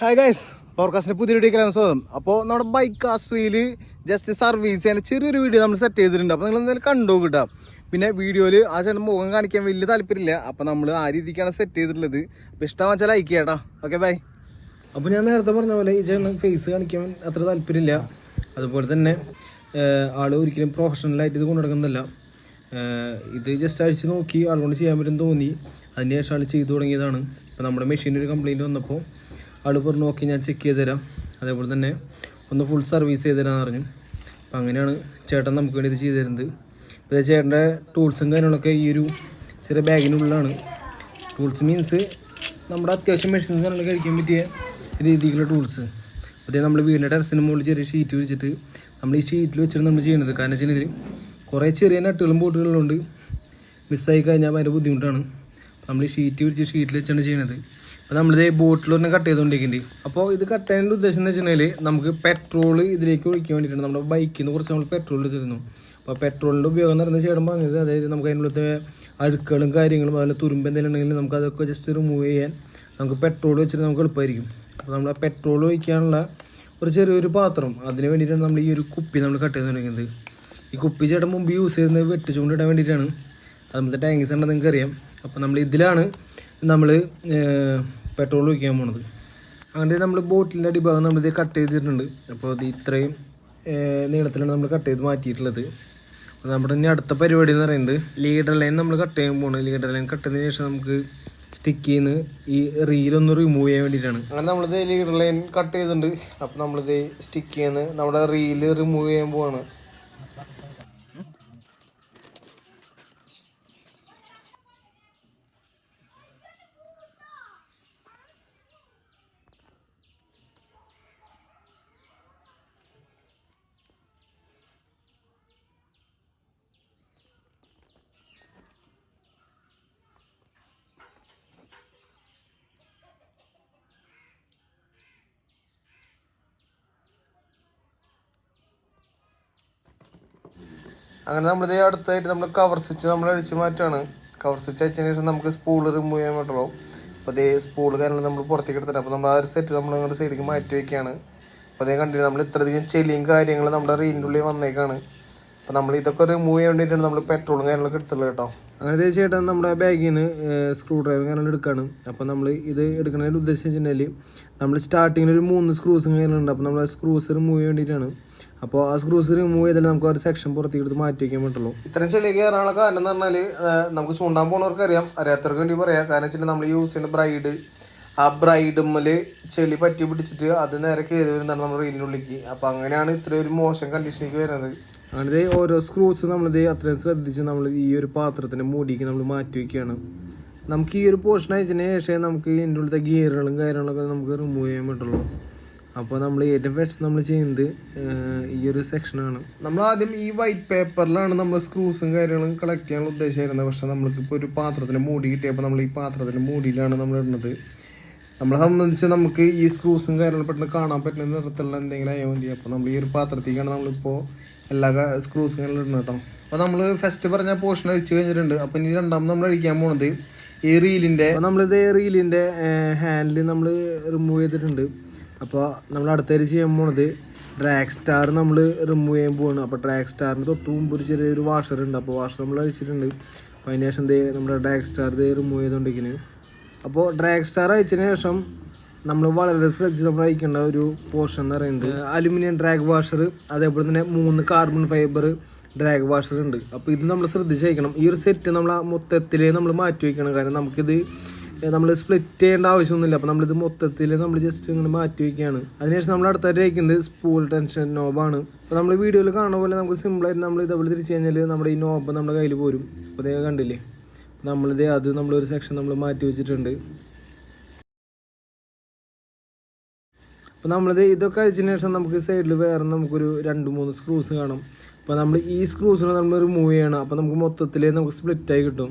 Hi guys പോർക്കാസ്റ്റിന് പുതിയ വീഡിയോക്കാണ് സ്വാഗതം. അപ്പോൾ നമ്മുടെ ബൈക്ക് ആസ്ട്രിയിൽ ജസ്റ്റ് സർവീസ് ചെയ്യാൻ ചെറിയൊരു വീഡിയോ നമ്മൾ സെറ്റ് ചെയ്തിട്ടുണ്ട്. അപ്പോൾ നിങ്ങൾ എന്തായാലും കണ്ടു കിട്ടാം പിന്നെ വീഡിയോയിൽ ആ ചേട്ടൻ മുഖം കാണിക്കാൻ വലിയ താല്പര്യമില്ല. അപ്പോൾ നമ്മൾ ആ രീതിക്കാണ് സെറ്റ് ചെയ്തിട്ടുള്ളത്. അപ്പോൾ ഇഷ്ടം വെച്ചാൽ ലൈക്ക് ചെയ്യാട്ടോ. ഓക്കെ ബൈ അപ്പോൾ ഞാൻ നേരത്തെ പറഞ്ഞ പോലെ ഈ ചേട്ടൻ ഫേസ് കാണിക്കാൻ അത്ര താല്പര്യമില്ല. അതുപോലെ തന്നെ ആൾ ഒരിക്കലും പ്രൊഫഷണലായിട്ട് ഇത് കൊണ്ടു നടക്കുന്നതല്ല ഏഹ് ഇത് ജസ്റ്റ് അഴിച്ച് നോക്കി ആളുകൊണ്ട് ചെയ്യാൻ പറ്റും തോന്നി. അതിന് ശേഷം ആൾ ചെയ്തു തുടങ്ങിയതാണ്. ഇപ്പോൾ നമ്മുടെ മെഷീനിൽ ഒരു കംപ്ലയിന്റ് വന്നപ്പോൾ ആൾ പറഞ്ഞു നോക്കി ഞാൻ ചെക്ക് ചെയ്ത് തരാം അതേപോലെ തന്നെ ഒന്ന് ഫുൾ സർവീസ് ചെയ്ത് തരാമെന്ന് പറഞ്ഞു. അപ്പം അങ്ങനെയാണ് ചേട്ടൻ നമുക്ക് വേണ്ടി ഇത് ചെയ്ത് തരുന്നത് ഇപ്പോൾ ചേട്ടന്റെ ടൂൾസും കാര്യങ്ങളൊക്കെ ഈ ഒരു ചെറിയ ബാഗിനുള്ളിലാണ് ടൂൾസ് മീൻസ് നമ്മുടെ അത്യാവശ്യം മെഷീൻസ് കാര്യങ്ങൾ കഴിക്കാൻ പറ്റിയ രീതിയിലുള്ള ടൂൾസ് അതേ നമ്മൾ വീടിന്റെ ടെറസിന് മുകളിൽ ചെറിയ ഷീറ്റ് വെച്ചിട്ട് നമ്മൾ ഈ ഷീറ്റിൽ വെച്ചിട്ട് നമ്മൾ ചെയ്യുന്നത്. കാരണം വെച്ച് കഴിഞ്ഞാൽ കുറേ ചെറിയ നട്ടുകളും ബോട്ടുകളുണ്ട് മിസ്സായി കഴിഞ്ഞാൽ ഭയങ്കര ബുദ്ധിമുട്ടാണ്. നമ്മൾ ഈ ഷീറ്റ് വിരിച്ച് ഷീറ്റിൽ വെച്ചാണ് ചെയ്യണത് അപ്പോൾ നമ്മളിത് തന്നെ കട്ട് ചെയ്തുകൊണ്ടിരിക്കുന്നുണ്ട് അപ്പോൾ ഇത് കട്ട് ചെയ്യാനുള്ള ഉദ്ദേശം എന്ന് വെച്ചിട്ടുണ്ടെങ്കിൽ നമുക്ക് പെട്രോൾ ഇതിലേക്ക് ഒഴിക്കാൻ വേണ്ടിയിട്ടാണ്. നമ്മുടെ ബൈക്കിൽ നിന്ന് കുറച്ച് നമ്മൾ പെട്രോൾ എടുത്തിരുന്നു. അപ്പോൾ പെട്രോളിന്റെ ഉപയോഗം നടന്ന ചേട്ടൻ പറഞ്ഞത് അതായത് നമുക്ക് അതിനുള്ളത്തെ അഴുക്കുകളും കാര്യങ്ങളും അതുപോലെ തുരുമ്പ് എന്തെങ്കിലും ഉണ്ടെങ്കിൽ നമുക്ക് അതൊക്കെ ജസ്റ്റ് റിമൂവ് ചെയ്യാൻ നമുക്ക് പെട്രോൾ വെച്ചിട്ട് നമുക്ക് എളുപ്പമായിരിക്കും. അപ്പോൾ നമ്മൾ പെട്രോൾ ഒഴിക്കാനുള്ള ഒരു ചെറിയൊരു പാത്രം അതിന് വേണ്ടിയിട്ടാണ് നമ്മൾ ഈ ഒരു കുപ്പി നമ്മൾ കട്ട് ചെയ്ത് തുടങ്ങിയത് ഈ കുപ്പി ചേട്ടൻ മുമ്പ് യൂസ് ചെയ്യുന്നത് വെട്ടിച്ചുകൊണ്ടിടാൻ വേണ്ടിയിട്ടാണ്. അതുപോലത്തെ ടാങ്കിസ് ഉണ്ടെന്ന് നിങ്ങൾക്ക് അറിയാം അപ്പോൾ നമ്മൾ ഇതിലാണ് നമ്മൾ പെട്രോൾ ഒഴിക്കാൻ പോണത്. അങ്ങനെ നമ്മൾ ബോട്ടിലിന്റെ അടിഭാഗം നമ്മളിത് കട്ട് ചെയ്തിട്ടുണ്ട്. അപ്പോൾ ഇത് ഇത്രയും നീളത്തിലാണ് നമ്മൾ കട്ട് ചെയ്ത് മാറ്റിയിട്ടുള്ളത്. നമ്മുടെ ഇനി അടുത്ത പരിപാടി എന്ന് പറയുന്നത് ലീഡർ ലൈൻ നമ്മൾ കട്ട് ചെയ്യാൻ പോകുന്നത് ലീഡർ ലൈൻ കട്ട് ചെയ്തതിന് ശേഷം നമുക്ക് സ്റ്റിക്ക് ചെയ്യുന്നത് ഈ റീലൊന്ന് റിമൂവ് ചെയ്യാൻ വേണ്ടിയിട്ടാണ്. അങ്ങനെ നമ്മളിത് ലീഡർ ലൈൻ കട്ട് ചെയ്തിട്ടുണ്ട്. അപ്പോൾ നമ്മളിത് സ്റ്റിക്ക് ചെയ്യുന്നത് നമ്മുടെ റീൽ റിമൂവ് ചെയ്യാൻ പോവാണ്. അങ്ങനെ നമ്മൾ നമ്മളിത് അടുത്തായിട്ട് നമ്മൾ കവർ സ്വിച്ച് നമ്മൾ അഴിച്ചു മാറ്റാണ്. കവർ സ്വിച്ച് അയച്ചതിന് ശേഷം നമുക്ക് സ്പൂൾ റിമൂവ് ചെയ്യാൻ പറ്റുള്ളൂ. അപ്പോൾ അതേ സ്പൂൾ കാരണം നമ്മൾ പുറത്തേക്ക് എടുത്തിട്ട് അപ്പോൾ നമ്മൾ ആ ഒരു സെറ്റ് നമ്മൾ ഇങ്ങോട്ട് സൈഡിലേക്ക് മാറ്റി വയ്ക്കുകയാണ് അപ്പോൾ അതേ കണ്ടില്ല നമ്മൾ ഇത്രയധികം ചെളിയും കാര്യങ്ങളും നമ്മുടെ റീന്റെ ഉള്ളിൽ വന്നേക്കാണ്. അപ്പോൾ നമ്മൾ ഇതൊക്കെ റിമൂവ് ചെയ്യാൻ വേണ്ടിയിട്ടാണ് നമ്മൾ പെട്രോളും കാര്യങ്ങളൊക്കെ എടുത്തുള്ളത് കേട്ടോ. അങ്ങനെ തീർച്ചയായിട്ടും നമ്മുടെ ബാഗിൽ നിന്ന് സ്ക്രൂ ഡ്രൈവർ കാര്യങ്ങൾ എടുക്കുകയാണ് അപ്പോൾ നമ്മൾ ഇത് എടുക്കുന്നതിന്റെ ഉദ്ദേശം വെച്ചിട്ടുണ്ടെങ്കിൽ നമ്മൾ സ്റ്റാർട്ടിങ്ങിൽ ഒരു മൂന്ന് സ്ക്രൂസും കാര്യങ്ങളുണ്ട്. അപ്പോൾ നമ്മൾ ആ സ്ക്രൂസ് റിമൂവ് ചെയ്യാൻ വേണ്ടിയിട്ടാണ് അപ്പോൾ ആ സ്ക്രൂസ് റിമൂവ് ചെയ്തിട്ട് നമുക്ക് ഒരു സെക്ഷൻ പുറത്തേക്ക് എടുത്ത് മാറ്റി വയ്ക്കാൻ പറ്റുള്ളൂ. ഇത്രയും ചെളി കയറാനുള്ള കാരണം എന്ന് പറഞ്ഞാൽ നമുക്ക് ചൂണ്ടാൻ പോണവർക്ക് അറിയാം. അറിയാത്തവർക്ക് വേണ്ടി പറയാം. കാരണം വെച്ചാൽ നമ്മൾ യൂസ് ചെയ്യുന്ന ബ്രൈഡ് ആ ബ്രൈഡുമ്മൽ ചെളി പറ്റി പിടിച്ചിട്ട് അത് നേരെ കയറി വരുന്നതാണ് നമ്മുടെ റീലിനുള്ളിലേക്ക് അപ്പോൾ അങ്ങനെയാണ് ഇത്രയും ഒരു മോശം കണ്ടീഷനിലേക്ക് വരുന്നത്. അങ്ങനെ ഓരോ സ്ക്രൂസ് നമ്മളിത് അത്രയും ശ്രദ്ധിച്ച് നമ്മൾ ഈ ഒരു പാത്രത്തിന്റെ മൂടിക്ക് നമ്മൾ മാറ്റി വയ്ക്കുകയാണ് നമുക്ക് ഈ ഒരു പോർഷൻ അയച്ചതിന് ശേഷം നമുക്ക് ഇതിന്റെ ഉള്ളിലത്തെ ഗിയറുകളും കാര്യങ്ങളൊക്കെ നമുക്ക് റിമൂവ് ചെയ്യാൻ പറ്റുള്ളൂ. അപ്പോൾ നമ്മൾ ഏറ്റവും ഫസ്റ്റ് നമ്മൾ ചെയ്യുന്നത് ഈ ഒരു സെക്ഷനാണ് നമ്മൾ ആദ്യം ഈ വൈറ്റ് പേപ്പറിലാണ് നമ്മൾ സ്ക്രൂസും കാര്യങ്ങളും കളക്ട് ചെയ്യാനുള്ള ഉദ്ദേശമായിരുന്നത് പക്ഷെ നമ്മൾക്കിപ്പോൾ ഒരു പാത്രത്തിന് മൂടി കിട്ടിയപ്പോൾ നമ്മൾ ഈ പാത്രത്തിന്റെ മൂടിയിലാണ് നമ്മൾ ഇടുന്നത്. നമ്മളെ സംബന്ധിച്ച് നമുക്ക് ഈ സ്ക്രൂസും കാര്യങ്ങളും പെട്ടെന്ന് കാണാൻ പറ്റുന്ന നിറത്തിലുള്ള എന്തെങ്കിലും ആയാൽ മതി. അപ്പോൾ നമ്മൾ ഈ ഒരു പാത്രത്തേക്കാണ് നമ്മളിപ്പോൾ എല്ലാ സ്ക്രൂസും കാര്യങ്ങളും ഇടുന്നത് കേട്ടോ അപ്പോൾ നമ്മൾ ഫസ്റ്റ് പറഞ്ഞ പോർഷൻ അഴിച്ചു കഴിഞ്ഞിട്ടുണ്ട്. അപ്പോൾ ഇനി രണ്ടാമത് നമ്മൾ അഴിക്കാൻ പോണത് ഈ റീലിന്റെ നമ്മളിത് റീലിന്റെ ഹാൻഡിൽ നമ്മൾ റിമൂവ് ചെയ്തിട്ടുണ്ട്. അപ്പോൾ നമ്മൾ അടുത്തേര് ചെയ്യാൻ പോണത് ട്രാക്ക് സ്റ്റാർ നമ്മൾ റിമൂവ് ചെയ്യാൻ പോവാണ്. അപ്പോൾ ട്രാക്ക് സ്റ്റാറിന് തൊട്ട് മുമ്പ് ഒരു ചെറിയൊരു വാഷർ ഉണ്ട്. അപ്പോൾ വാഷർ നമ്മൾ അഴിച്ചിട്ടുണ്ട്. അപ്പോൾ അതിന് ശേഷം ദേ നമ്മുടെ ഡ്രാഗ് സ്റ്റാർ ഇത് റിമൂവ് ചെയ്തുകൊണ്ടിരിക്കുന്നത് അപ്പോൾ ഡ്രാഗ് സ്റ്റാർ അയച്ചതിന് ശേഷം നമ്മൾ വളരെ ശ്രദ്ധിച്ച് നമ്മൾ അയക്കേണ്ട ഒരു പോർഷൻ എന്ന് പറയുന്നത് അലുമിനിയം ഡ്രാഗ് വാഷർ അതേപോലെ തന്നെ മൂന്ന് കാർബൺ ഫൈബർ ഡ്രാഗ് വാഷർ ഉണ്ട്. അപ്പോൾ ഇത് നമ്മൾ ശ്രദ്ധിച്ച് അയക്കണം ഈ ഒരു സെറ്റ് നമ്മൾ മൊത്തത്തിലേ നമ്മൾ മാറ്റി വയ്ക്കണം കാരണം നമുക്കിത് നമ്മൾ സ്പ്ലിറ്റ് ചെയ്യേണ്ട ആവശ്യമൊന്നുമില്ല. അപ്പോൾ നമ്മളിത് മൊത്തത്തിൽ നമ്മൾ ജസ്റ്റ് ഇങ്ങനെ മാറ്റി വയ്ക്കുകയാണ് അതിനുശേഷം നമ്മൾ അടുത്തായിട്ട് വയ്ക്കുന്നത് സ്പൂൾ ടെൻഷൻ നോബാണ് അപ്പോൾ നമ്മൾ വീഡിയോയിൽ കാണുന്ന പോലെ നമുക്ക് സിമ്പിളായിട്ട് നമ്മൾ ഇതേപോലെ തിരിച്ചു കഴിഞ്ഞാൽ നമ്മുടെ ഈ നോബ് നമ്മുടെ കയ്യിൽ പോരും. അപ്പോൾ അതേ കണ്ടില്ലേ? നമ്മളിത് അത് നമ്മളൊരു സെക്ഷൻ നമ്മൾ മാറ്റി വെച്ചിട്ടുണ്ട്. അപ്പോൾ നമ്മളിത് ഇതൊക്കെ അഴിച്ചതിന് ശേഷം നമുക്ക് സൈഡിൽ വേറെ നമുക്കൊരു രണ്ട് മൂന്ന് സ്ക്രൂസ് കാണാം. അപ്പോൾ നമ്മൾ ഈ സ്ക്രൂസിനെ നമ്മൾ റിമൂവ് ചെയ്യണം. അപ്പോൾ നമുക്ക് മൊത്തത്തിൽ നമുക്ക് സ്പ്ലിറ്റായി കിട്ടും.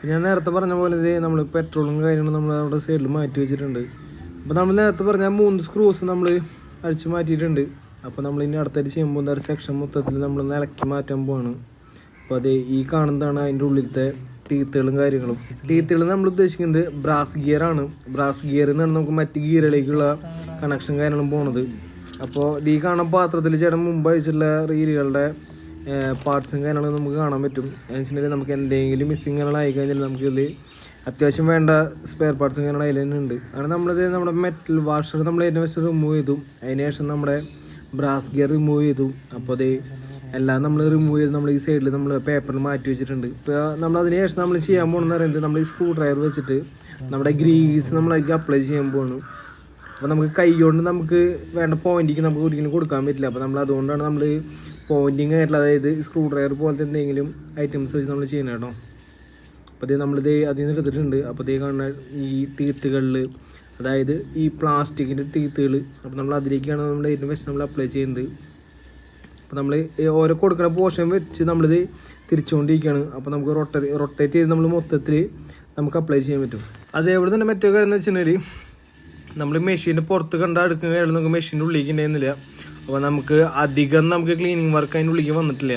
അപ്പോൾ ഞാൻ നേരത്തെ പറഞ്ഞ പോലെ ഇതേ നമ്മൾ പെട്രോളും കാര്യങ്ങളും നമ്മൾ അവിടെ സൈഡിൽ മാറ്റി വെച്ചിട്ടുണ്ട്. അപ്പോൾ നമ്മൾ നേരത്തെ പറഞ്ഞ മൂന്ന് സ്ക്രൂസ് നമ്മൾ അഴിച്ചു മാറ്റിയിട്ടുണ്ട്. അപ്പോൾ നമ്മൾ ഇനി അടുത്തായിട്ട് ചെയ്യുമ്പോൾ എന്താ സെക്ഷൻ മൊത്തത്തിൽ നമ്മൾ ഇളക്കി മാറ്റാൻ പോവാണ്. അപ്പോൾ അത് ഈ കാണുന്നതാണ് അതിന്റെ ഉള്ളിലത്തെ ടീത്തുകളും കാര്യങ്ങളും. ടീത്തുകൾ നമ്മൾ ഉദ്ദേശിക്കുന്നത് ബ്രാസ് ഗിയർ ആണ്. ബ്രാസ് ഗിയറിൽ എന്നാണ് നമുക്ക് മറ്റ് ഗിയറിലേക്കുള്ള കണക്ഷൻ കാര്യങ്ങളും പോണത്. അപ്പോൾ ഈ കാണുന്ന പാത്രത്തിൽ ചേട്ടൻ മുമ്പ് അയച്ചിട്ടുള്ള റീലുകളുടെ പാർട്സും കാര്യങ്ങളും നമുക്ക് കാണാൻ പറ്റും. എന്ന് വെച്ചിട്ടുണ്ടെങ്കിൽ നമുക്ക് എന്തെങ്കിലും മിസ്സിങ് കാര്യങ്ങളായി കഴിഞ്ഞാൽ നമുക്ക് ഇതിൽ അത്യാവശ്യം വേണ്ട സ്പെയർ പാർട്സും കാര്യങ്ങളും അതിൽ തന്നെ ഉണ്ട്. അങ്ങനെ നമ്മളിത് നമ്മുടെ മെറ്റൽ വാഷർ നമ്മൾ അതിന്റെ വെച്ച് റിമൂവ് ചെയ്തു. അതിന് ശേഷം നമ്മുടെ ബ്രാസ് ഗിയർ റിമൂവ് ചെയ്തു. അപ്പോൾ അത് എല്ലാം നമ്മൾ റിമൂവ് ചെയ്ത് നമ്മൾ ഈ സൈഡിൽ നമ്മൾ പേപ്പറിൽ മാറ്റി വെച്ചിട്ടുണ്ട്. ഇപ്പോൾ നമ്മൾ അതിന് ശേഷം നമ്മൾ ചെയ്യാൻ പോകണമെന്ന് പറയുന്നത് നമ്മൾ ഈ സ്ക്രൂ ഡ്രൈവർ വെച്ചിട്ട് നമ്മുടെ ഗ്രീസ് നമ്മൾ അതിലേക്ക് അപ്ലൈ ചെയ്യാൻ പോകണം അപ്പോൾ നമുക്ക് കൈ കൊണ്ട് നമുക്ക് വേണ്ട പോയിന്റിങ് നമുക്ക് ഒരിക്കലും കൊടുക്കാൻ പറ്റില്ല. അപ്പോൾ നമ്മൾ അതുകൊണ്ടാണ് നമ്മൾ പോയിന്റിങ് ആയിട്ടുള്ള അതായത് സ്ക്രൂ ഡ്രൈവർ പോലത്തെ എന്തെങ്കിലും ഐറ്റംസ് വെച്ച് നമ്മൾ ചെയ്യണം കേട്ടോ. അപ്പോൾ അതേ നമ്മളിത് അതിൽ നിന്ന് എടുത്തിട്ടുണ്ട്. അപ്പോൾ ഇതേ കാണുന്ന ഈ ടീത്തുകളിൽ അതായത് ഈ പ്ലാസ്റ്റിക്കിന്റെ ടീത്തുകൾ അപ്പോൾ നമ്മൾ അതിലേക്കാണ് നമ്മൾ വെച്ച് നമ്മൾ അപ്ലൈ ചെയ്യുന്നത്. അപ്പോൾ നമ്മൾ ഓരോ കൊടുക്കുന്ന പോർഷൻ വെച്ച് നമ്മളിത് തിരിച്ചുകൊണ്ടിരിക്കുകയാണ് അപ്പോൾ നമുക്ക് റൊട്ട റൊട്ടേറ്റ് ചെയ്ത് നമ്മൾ മൊത്തത്തിൽ നമുക്ക് അപ്ലൈ ചെയ്യാൻ പറ്റും. അതേപോലെ തന്നെ മറ്റേ കാര്യം എന്ന് വെച്ചിട്ടുണ്ടെങ്കിൽ നമ്മൾ മെഷീന്റെ പുറത്ത് കണ്ട അടുക്കുന്ന കാര്യം നമുക്ക് മെഷീന്റെ ഉള്ളിലേക്ക് ഉണ്ടായിരുന്നില്ല. അപ്പോൾ നമുക്ക് അധികം നമുക്ക് ക്ലീനിങ് വർക്ക് അതിന്റെ ഉള്ളിലേക്ക് വന്നിട്ടില്ല.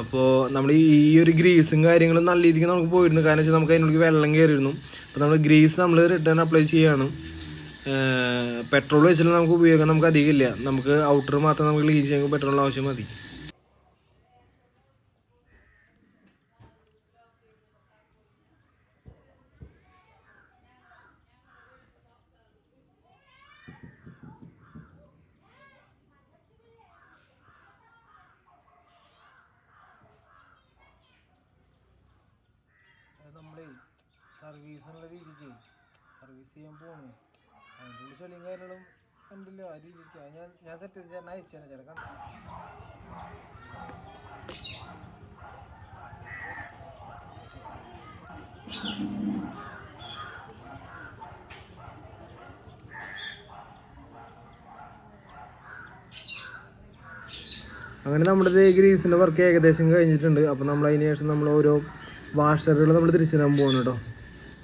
അപ്പോൾ നമ്മൾ ഈ ഒരു ഗ്രീസും കാര്യങ്ങളും നല്ല രീതിക്ക് നമുക്ക് പോയിരുന്നു. കാരണം വെച്ചാൽ നമുക്ക് അതിനുള്ളിൽ വെള്ളം കയറിയിരുന്നു അപ്പോൾ നമ്മൾ ഗ്രീസ് നമ്മൾ റിട്ടേൺ അപ്ലൈ ചെയ്യാണ്. പെട്രോൾ വെച്ചാൽ നമുക്ക് ഉപയോഗിക്കാൻ നമുക്ക് അധികം ഇല്ല. നമുക്ക് ഔട്ടർ മാത്രം നമുക്ക് ക്ലീൻ ചെയ്യാൻ പെട്രോൾ ആവശ്യം മതി നമ്മളെ സർവീസ് എന്നുള്ള രീതിക്ക് സർവീസ് ചെയ്യാൻ പോണു. അതിന്റെ ഉള്ളിൽ ചെളിയും കാര്യങ്ങളും ഉണ്ടല്ലോ ആ രീതിക്ക്. ഞാൻ ഞാൻ സെറ്റ് ചെയ്ത് ഞാൻ അയച്ചു ചേട്ടൻ ചേട്ടാ അങ്ങനെ നമ്മുടെ ഗ്രീസിന്റെ വർക്ക് ഏകദേശം കഴിഞ്ഞിട്ടുണ്ട്. അപ്പോൾ നമ്മൾ അതിന് ശേഷം നമ്മൾ ഓരോ വാഷറുകൾ നമ്മൾ തിരിച്ചു തരാൻ പോകണം കേട്ടോ.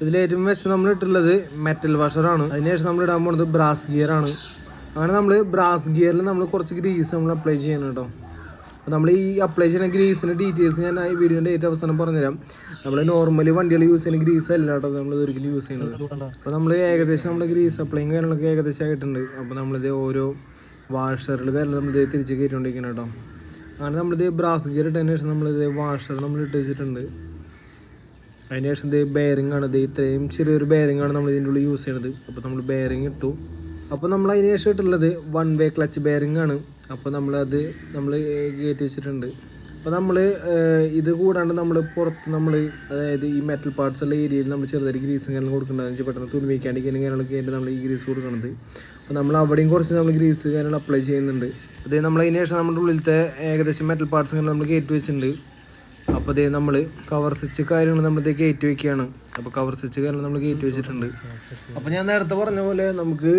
ഇതിൽ ഏറ്റവും വെച്ച് നമ്മൾ ഇട്ടുള്ളത് മെറ്റൽ വാഷറാണ് അതിന് ശേഷം നമ്മൾ ഇടാൻ പോകുന്നത് ബ്രാസ് ഗിയർ ആണ്. അങ്ങനെ നമ്മൾ ബ്രാസ് ഗിയറിൽ നമ്മൾ കുറച്ച് ഗ്രീസ് നമ്മൾ അപ്ലൈ ചെയ്യണം കേട്ടോ അപ്പോൾ നമ്മൾ ഈ അപ്ലൈ ചെയ്യുന്ന ഗ്രീസിന്റെ ഡീറ്റെയിൽസ് ഞാൻ ഈ വീഡിയോന്റെ ഏറ്റവും അവസാനം പറഞ്ഞുതരാം. നമ്മൾ നോർമലി വണ്ടികൾ യൂസ് ചെയ്യുന്ന ഗ്രീസ് അല്ല കേട്ടോ നമ്മൾ ഒരിക്കലും യൂസ് ചെയ്യുന്നത് അപ്പോൾ നമ്മൾ ഏകദേശം നമ്മൾ ഗ്രീസ് അപ്ലൈയും കാര്യങ്ങളൊക്കെ ഏകദേശം ആയിട്ടുണ്ട്. അപ്പോൾ നമ്മളിത് ഓരോ വാഷറിൽ കാര്യങ്ങൾ നമ്മളിത് തിരിച്ച് കയറ്റിക്കൊണ്ടിരിക്കണം കേട്ടോ അങ്ങനെ നമ്മളിത് ബ്രാസ് ഗിയർ ഇട്ടതിന് ശേഷം നമ്മളിത് വാഷർ നമ്മൾ ഇട്ട് വെച്ചിട്ടുണ്ട്. അതിന് ശേഷം ഇത് ബെയറിംഗ് ആണ്. ഇത് ഇത്രയും ചെറിയൊരു ബെയറിംഗ് ആണ് നമ്മൾ ഇതിന്റെ ഉള്ളിൽ യൂസ് ചെയ്യണത്. അപ്പോൾ നമ്മൾ ബെയറിംഗ് ഇട്ടു. അപ്പോൾ നമ്മൾ അതിന് ശേഷം ഇട്ടുള്ളത് വൺ വേ ക്ലച്ച് ബെയറിംഗ് ആണ്. അപ്പോൾ നമ്മളത് നമ്മൾ കയറ്റി വെച്ചിട്ടുണ്ട്. അപ്പോൾ നമ്മൾ ഇത് കൂടാണ്ട് നമ്മൾ പുറത്ത് നമ്മൾ അതായത് ഈ മെറ്റൽ പാർട്സ് ഉള്ള ഏരിയയിൽ നമ്മൾ ചെറുതായിട്ട് ഗ്രീസും കാര്യങ്ങളും കൊടുക്കേണ്ടതെന്ന് വെച്ചാൽ പെട്ടെന്ന് തുരുമിക്കാണ്ടിരിക്കാനും കാര്യങ്ങളൊക്കെ ആയിട്ട് നമ്മൾ ഈ ഗ്രീസ് കൊടുക്കുന്നത് അപ്പോൾ നമ്മൾ അവിടെയും കുറച്ച് നമ്മൾ ഗ്രീസ് കാര്യങ്ങൾ അപ്ലൈ ചെയ്യുന്നുണ്ട്. അതായത് നമ്മൾ അതിന് ശേഷം നമ്മുടെ ഉള്ളിലത്തെ ഏകദേശം മെറ്റൽ പാർട്സ് നമ്മൾ കയറ്റി വെച്ചിട്ടുണ്ട്. അപ്പോൾ ഇതേ നമ്മൾ കവർ സ്വിച്ച് കാര്യങ്ങൾ നമ്മളിത് കയറ്റി വെക്കുകയാണ് അപ്പോൾ കവർ സ്വിച്ച് കാര്യങ്ങൾ നമ്മൾ കയറ്റി വെച്ചിട്ടുണ്ട്. അപ്പോൾ ഞാൻ നേരത്തെ പറഞ്ഞ പോലെ നമുക്ക്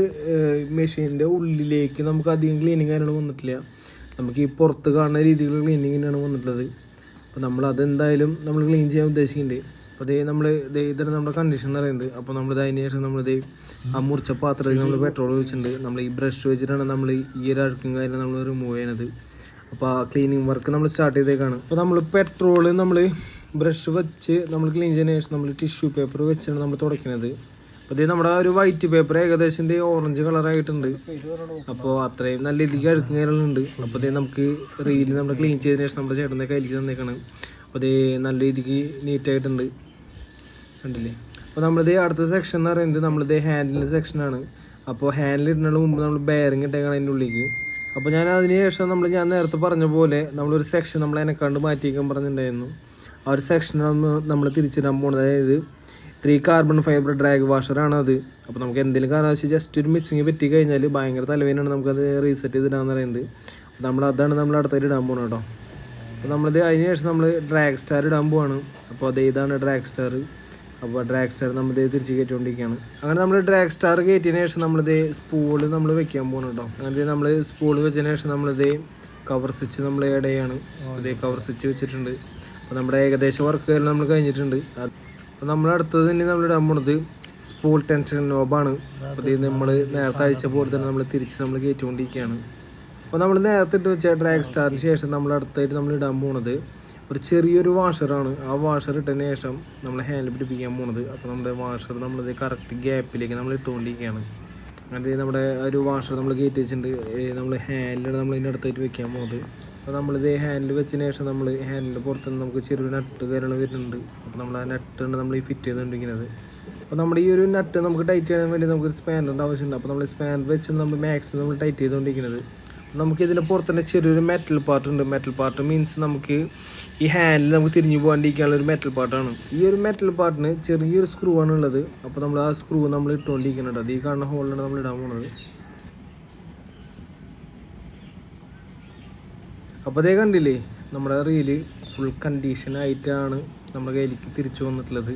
മെഷീന്റെ ഉള്ളിലേക്ക് നമുക്ക് അധികം ക്ലീനിങ് കാര്യങ്ങൾ വന്നിട്ടില്ല. നമുക്ക് ഈ പുറത്ത് കാണുന്ന രീതിയിലുള്ള ക്ലീനിങ് തന്നെയാണ് വന്നിട്ടുള്ളത്. അപ്പോൾ നമ്മൾ അതെന്തായാലും നമ്മൾ ക്ലീൻ ചെയ്യാൻ ഉദ്ദേശിക്കുന്നുണ്ട്. അപ്പോൾ ഇതേ നമ്മൾ ഇതേ ഇതാണ് നമ്മുടെ കണ്ടീഷൻ എന്ന് പറയുന്നത്. അപ്പോൾ നമ്മൾ അതിന് ശേഷം നമ്മളിത് ആ മുറിച്ച പാത്രത്തിൽ നമ്മൾ പെട്രോൾ ഒഴിച്ചിട്ടുണ്ട്. നമ്മൾ ഈ ബ്രഷ് വെച്ചിട്ടാണ് നമ്മൾ ഈ ഒരു അഴുക്കും കാര്യം നമ്മൾ റിമൂവ് ചെയ്യണത്. അപ്പോൾ ആ ക്ലീനിങ് വർക്ക് നമ്മൾ സ്റ്റാർട്ട് ചെയ്തേക്കാണ്. അപ്പോൾ നമ്മൾ പെട്രോൾ നമ്മൾ ബ്രഷ് വെച്ച് നമ്മൾ ക്ലീൻ ചെയ്യുന്ന ശേഷം നമ്മൾ ടിഷ്യൂ പേപ്പർ വെച്ചാണ് നമ്മൾ തുടയ്ക്കുന്നത് അപ്പോൾ ഇത് നമ്മുടെ ഒരു വൈറ്റ് പേപ്പർ ഏകദേശം ഇത് ഓറഞ്ച് കളറായിട്ടുണ്ട് അപ്പോൾ അത്രയും നല്ല രീതിക്ക് അഴുക്കുന്നുണ്ട് അപ്പോൾ ഇത് നമുക്ക് റീൽ നമ്മൾ ക്ലീൻ ചെയ്തതിന് ശേഷം നമ്മുടെ ചേട്ടന്റെ കയ്യിലേക്ക് തന്നേക്കാണ്. അപ്പോൾ ഇത് നല്ല രീതിക്ക് നീറ്റായിട്ടുണ്ട് കണ്ടില്ലേ? അപ്പോൾ നമ്മളിത് അടുത്ത സെക്ഷൻ എന്ന് പറയുന്നത് നമ്മളിത് ഹാൻഡിലിന്റെ സെക്ഷനാണ് അപ്പോൾ ഹാൻഡിൽ ഇടുന്നതിന് മുമ്പ് നമ്മൾ ബെയറിങ് ഇട്ടേക്കണം അതിന്റെ ഉള്ളിലേക്ക്. അപ്പോൾ ഞാൻ അതിന് ശേഷം നമ്മൾ ഞാൻ നേരത്തെ പറഞ്ഞ പോലെ നമ്മളൊരു സെക്ഷൻ നമ്മൾ എനക്കാണ്ട് മാറ്റിയേക്കാൻ പറഞ്ഞിട്ടുണ്ടായിരുന്നു. ആ ഒരു സെക്ഷനാണ് നമ്മൾ തിരിച്ചിടാൻ പോകുന്നത് അതായത് ത്രീ കാർബൺ ഫൈബർ ഡ്രാഗ് വാഷറാണ് അത്. അപ്പോൾ നമുക്ക് എന്തെങ്കിലും കാരണവശാൽ ജസ്റ്റ് ഒരു മിസ്സിങ് പറ്റി കഴിഞ്ഞാൽ ഭയങ്കര തലവേനാണ് നമുക്കത് റീസെറ്റ് ചെയ്തിടാന്ന് പറയുന്നത്. നമ്മൾ അതാണ് നമ്മൾ അടുത്തായിട്ട് ഇടാൻ പോകുന്നത് കേട്ടോ അപ്പോൾ നമ്മളിത് അതിന് ശേഷം നമ്മൾ ഡ്രാഗ് സ്റ്റാർ ഇടാൻ പോവാണ്. അപ്പോൾ അത് ഇതാണ് ഡ്രാഗ് സ്റ്റാർ അപ്പോൾ ഡ്രാഗ് സ്റ്റാർ നമ്മളിത് തിരിച്ച് കയറ്റിക്കൊണ്ടിരിക്കുകയാണ് അങ്ങനെ നമ്മൾ ഡ്രാഗ് സ്റ്റാർ കയറ്റിയതിന് ശേഷം നമ്മളിത് സ്പൂൾ നമ്മൾ വെക്കാൻ പോകണം കേട്ടോ അങ്ങനെ നമ്മൾ സ്പൂൾ വെച്ചതിന് ശേഷം നമ്മളിത് കവർ സ്വിച്ച് നമ്മൾ ആഡ് ചെയ്യാണ്. ഇതേ കവർ സ്വിച്ച് വെച്ചിട്ടുണ്ട്. അപ്പോൾ നമ്മുടെ ഏകദേശം വർക്ക് നമ്മൾ കഴിഞ്ഞിട്ടുണ്ട്. അപ്പോൾ നമ്മൾ അടുത്തത് തന്നെ നമ്മൾ ഇടാൻ പോണത് സ്പൂൾ ടെൻഷൻ നോബാണ് അപ്പോൾ ഇത് നമ്മൾ നേരത്തെ അഴിച്ച പോലെ തന്നെ നമ്മൾ തിരിച്ച് നമ്മൾ കയറ്റിക്കൊണ്ടിരിക്കുകയാണ് അപ്പോൾ നമ്മൾ നേരത്തെ ഇട്ട് വെച്ച ഡ്രാഗ് സ്റ്റാറിന് ശേഷം നമ്മൾ അടുത്തായിട്ട് നമ്മൾ ഇടാൻ പോണത് ഒരു ചെറിയൊരു വാഷറാണ് ആ വാഷർ ഇട്ടതിന് ശേഷം നമ്മൾ ഹാൻഡിൽ പിടിപ്പിക്കാൻ പോണത്. അപ്പോൾ നമ്മുടെ വാഷർ നമ്മളിത് കറക്റ്റ് ഗ്യാപ്പിലേക്ക് നമ്മൾ ഇട്ടുകൊണ്ടിരിക്കുകയാണ്. അങ്ങനെ നമ്മുടെ ഒരു വാഷർ നമ്മൾ കയറ്റി വെച്ചിട്ടുണ്ട്. നമ്മൾ ഹാൻഡിലാണ് നമ്മൾ ഇതിന്റെ അടുത്തായിട്ട് വെക്കാൻ പോകുന്നത് അപ്പോൾ നമ്മളിത് ഹാൻഡിൽ വെച്ചതിന് ശേഷം നമ്മൾ ഹാൻഡിന്റെ പുറത്തുനിന്ന് നമുക്ക് ചെറിയൊരു നട്ട് കാര്യങ്ങൾ വരുന്നുണ്ട്. അപ്പോൾ നമ്മൾ ആ നട്ടാണ് നമ്മൾ ഈ ഫിറ്റ് ചെയ്തുകൊണ്ടിരിക്കുന്നത് അപ്പോൾ നമ്മുടെ ഈ ഒരു നട്ട് നമുക്ക് ടൈറ്റ് ചെയ്യാൻ വേണ്ടി നമുക്ക് സ്പാനറിന്റെ ആവശ്യമുണ്ട്. അപ്പോൾ നമ്മൾ സ്പാനർ വെച്ച് നമ്മൾ മാക്സിമം നമ്മൾ ടൈറ്റ് ചെയ്തുകൊണ്ടിരിക്കുന്നത് നമുക്ക് ഇതിന്റെ പുറത്ത് തന്നെ ചെറിയൊരു മെറ്റൽ പാർട്ട് ഉണ്ട്. മെറ്റൽ പാർട്ട് മീൻസ് നമുക്ക് ഈ ഹാൻഡിൽ നമുക്ക് തിരിഞ്ഞു പോകാണ്ടിരിക്കാനുള്ള ഒരു മെറ്റൽ പാർട്ടാണ് ഈ ഒരു മെറ്റൽ പാർട്ടിന് ചെറിയൊരു സ്ക്രൂ ആണ് ഉള്ളത്. അപ്പോൾ നമ്മൾ ആ സ്ക്രൂ നമ്മൾ ഇട്ടുകൊണ്ടിരിക്കുന്നുണ്ട് അത് ഈ കാണുന്ന ഹോളിലാണ് നമ്മൾ ഇടാൻ പോകുന്നത് അപ്പോൾ അതേ കണ്ടില്ലേ? നമ്മുടെ റീൽ ഫുൾ കണ്ടീഷനായിട്ടാണ് നമ്മുടെ കയ്യിലേക്ക് തിരിച്ചു വന്നിട്ടുള്ളത്.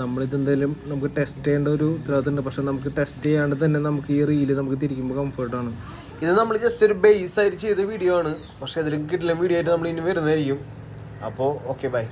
നമ്മളിത് എന്തായാലും നമുക്ക് ടെസ്റ്റ് ചെയ്യേണ്ട ഒരു ഉത്തരവാദിത്തമുണ്ട്. പക്ഷേ നമുക്ക് ടെസ്റ്റ് ചെയ്യാണ്ട് തന്നെ നമുക്ക് ഈ റീൽ നമുക്ക് തിരിക്കുമ്പോൾ കംഫർട്ടാണ് ഇത് നമ്മൾ ജസ്റ്റ് ഒരു ബേസ് ആയിട്ട് ചെയ്ത വീഡിയോ ആണ്. പക്ഷെ ഇതിൽ കിട്ടില്ല വീഡിയോ ആയിട്ട് നമ്മൾ ഇനി വരുന്നതായിരിക്കും. അപ്പോൾ ഓക്കെ ബൈ